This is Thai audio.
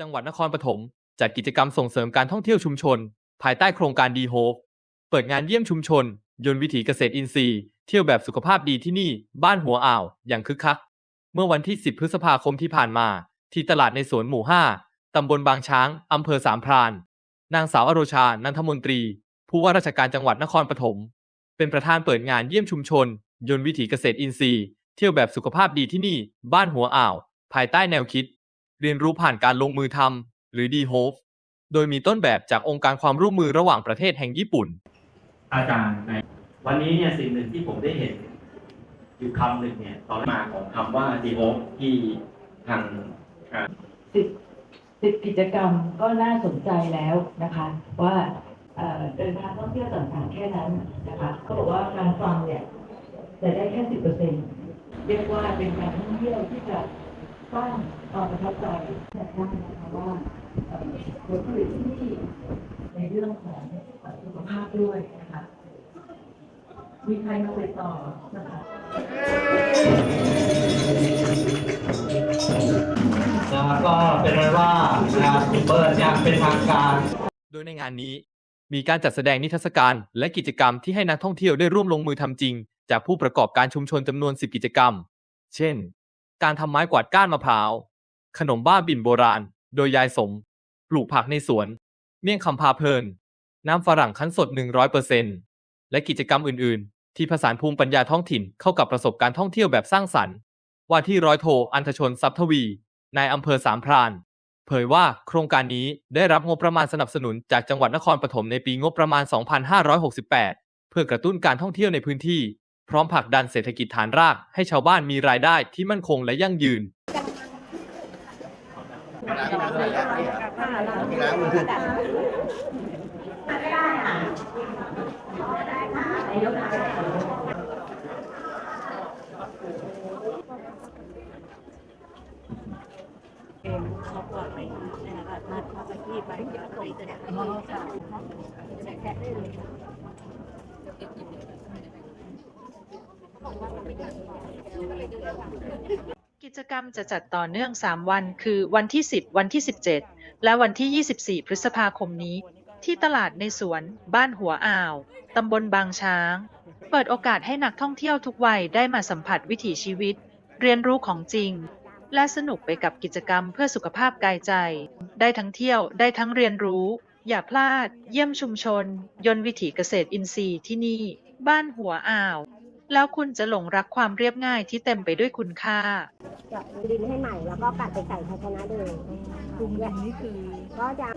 จังหวัดนครปฐมจัดกิจกรรมส่งเสริมการท่องเที่ยวชุมชน ภายใต้โครงการดีโฮปเปิดงานเยี่ยมชุมชน ยนต์วิถีเกษตรอินทรีย์ เที่ยวแบบสุขภาพดีที่นี่ บ้านหัวอ่าว อย่างคึกคัก เมื่อวันที่ 10 พฤษภาคมที่ผ่านมา ที่ตลาดในสวนหมู่ 5 ตำบลบางช้าง อำเภอสามพราน นางสาวอโรชา นันทมนตรี ผู้ว่าราชการจังหวัดนครปฐม เป็นประธานเปิดงานเยี่ยมชุมชน ยนต์วิถีเกษตรอินทรีย์ เที่ยวแบบสุขภาพดีที่นี่ บ้านหัวอ่าว ภายใต้แนวคิด เรียนรู้ผ่านการลงมือทำหรือ d h o p โดยมีต้นแบบจากองค์การความร่วมมือระหว่างประเทศแห่งญี่ปุ่น อาจารย์ในวันนี้เนี่ยสิ่งหนึ่งที่ผมได้เห็น อยู่คำหนึ่งเนี่ยตอนมาของคำว่าดีโอที่ทางอ่าสิบสิบกิจกรรมก็น่าสนใจแล้วนะคะ ว่าเอ่อเดินทางท่องเที่ยวต่างๆแค่นั้นนะคะเขาบอกว่าการฟังเนี่ยจะได้แค่สิบเปอร์เซ็นต์เรียกว่าเป็นการท่องเที่ยวที่จะ สร้างความประทับใจแต่ได้นะคะว่าผลผลิตที่นี่ในเรื่องของสุขภาพด้วยนะคะ มีใครมาติดต่อนะคะแล้วก็เป็นว่านะครับเปิดอย่างเป็นทางการ โดยในงานนี้ มีการจัดแสดงนิทรรศการ และกิจกรรมที่ให้นักท่องเที่ยวได้ร่วมลงมือทำจริง จากผู้ประกอบการชุมชนจำนวน 10 กิจกรรม เช่น การทำไม้กวาดก้านมะพร้าว ขนมบ้าบิ่นโบราณ โดยยายสม ปลูกผักในสวน เมี่ยงคำพาเพลิน น้ำฝรั่งคั้นสด 100%และกิจกรรมอื่น ๆ ที่ผสานภูมิปัญญาท้องถิ่นเข้ากับประสบการณ์ท่องเที่ยวแบบสร้างสรรค์ว่าที่ร้อยโทอันทชนทรัพย์ทวี นายอำเภอสามพราน เผยว่าโครงการนี้ได้รับงบประมาณสนับสนุนจากจังหวัดนครปฐมในปีงบประมาณ 2568 เพื่อกระตุ้นการท่องเที่ยวในพื้นที่ พร้อมผลักดันเศรษฐกิจฐานรากให้ชาวบ้านมีรายได้ที่มั่นคงและยั่งยืน เองเขาปลอดภัยนะคะมามาไปที่ไปเดี๋ยวตรงจะได้แค่ได้เลย กิจกรรมจะจัดต่อเนื่อง 3 วัน คือวันที่ 10 วันที่ 17 และวันที่ 24 พฤษภาคมนี้ ที่ตลาดในสวน บ้านหัวอ่าว ตำบลบางช้าง เปิดโอกาสให้นักท่องเที่ยวทุกวัยได้มาสัมผัสวิถีชีวิต เรียนรู้ของจริง และสนุกไปกับกิจกรรมเพื่อสุขภาพกายใจ ได้ทั้งเที่ยวได้ทั้งเรียนรู้ อย่าพลาด เยี่ยมชุมชน ยนต์วิถีเกษตรอินทรีย์ที่นี่ บ้านหัวอ่าว แล้วคุณจะหลงรักความเรียบง่ายที่เต็มไปด้วยคุณค่าจะดินให้ใหม่แล้วก็กัดไปใส่ภาชนะเดิมกลุ่มนี้คือก็จะ